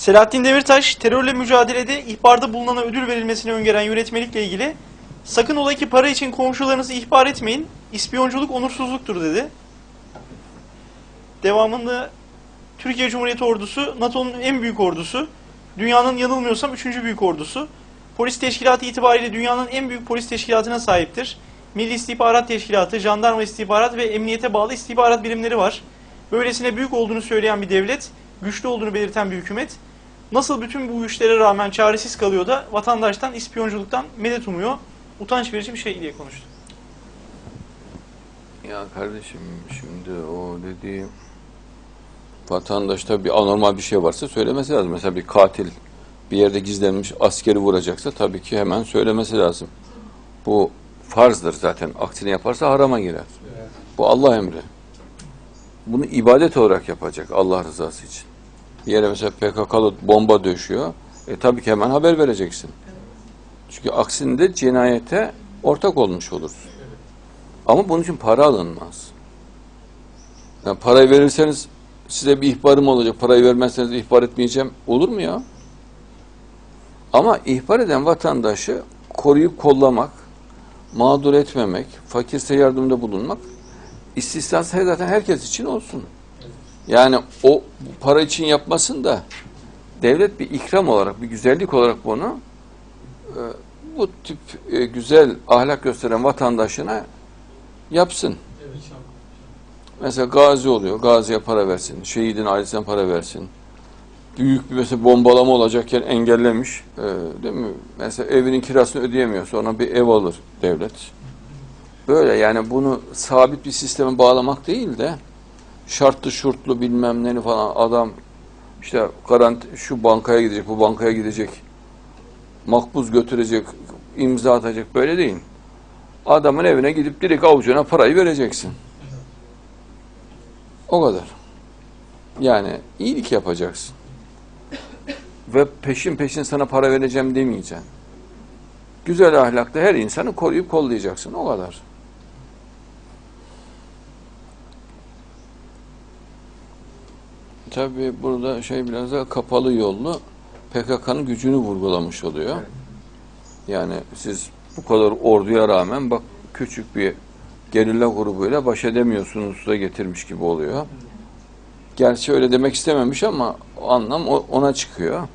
Selahattin Demirtaş, terörle mücadelede ihbarda bulunana ödül verilmesini öngören yönetmelikle ilgili sakın ola ki para için komşularınızı ihbar etmeyin, ispiyonculuk onursuzluktur dedi. Devamında Türkiye Cumhuriyeti Ordusu, NATO'nun en büyük ordusu, dünyanın yanılmıyorsam üçüncü büyük ordusu. Polis teşkilatı itibariyle dünyanın en büyük polis teşkilatına sahiptir. Milli İstihbarat Teşkilatı, Jandarma İstihbarat ve Emniyete bağlı istihbarat birimleri var. Böylesine büyük olduğunu söyleyen bir devlet, güçlü olduğunu belirten bir hükümet, nasıl bütün bu güçlere rağmen çaresiz kalıyor da vatandaştan ispiyonculuktan medet umuyor, utanç verici bir şey diye konuştu. Ya kardeşim şimdi o dediğim vatandaşta bir anormal bir şey varsa söylemesi lazım. Mesela bir katil bir yerde gizlenmiş askeri vuracaksa tabii ki hemen söylemesi lazım. Bu farzdır zaten. Aksini yaparsa harama girer. Bu Allah emri. Bunu ibadet olarak yapacak Allah rızası için. Bir yere mesela PKK'lı bomba döşüyor. E tabii ki hemen haber vereceksin. Çünkü aksinde cinayete ortak olmuş olursun. Ama bunun için para alınmaz. Yani parayı verirseniz size bir ihbarım olacak. Parayı vermezseniz ihbar etmeyeceğim. Olur mu ya? Ama ihbar eden vatandaşı koruyup kollamak, mağdur etmemek, fakirse yardımda bulunmak istisnası zaten herkes için olsun. Yani o para için yapmasın da devlet bir ikram olarak, bir güzellik olarak bunu e, bu tip e, güzel ahlak gösteren vatandaşına yapsın. Mesela gazi oluyor, gaziye para versin, şehidin ailesine para versin. Büyük bir mesela bombalama olacakken engellemiş, e, değil mi? Mesela evinin kirasını ödeyemiyor, sonra bir ev alır devlet. Böyle yani bunu sabit bir sisteme bağlamak değil de şartlı şurtlu bilmem neni falan adam işte garanti şu bankaya gidecek, bu bankaya gidecek, makbuz götürecek, imza atacak böyle değil. Adamın evine gidip direkt avucuna parayı vereceksin. O kadar. Yani iyilik yapacaksın. Ve peşin peşin sana para vereceğim demeyeceksin. Güzel ahlakla her insanı koruyup kollayacaksın. O kadar. Tabii burada şey biraz daha kapalı yollu PKK'nın gücünü vurgulamış oluyor. Yani siz bu kadar orduya rağmen bak küçük bir gerilla grubuyla baş edemiyorsunuz da getirmiş gibi oluyor. Gerçi öyle demek istememiş ama o anlam ona çıkıyor.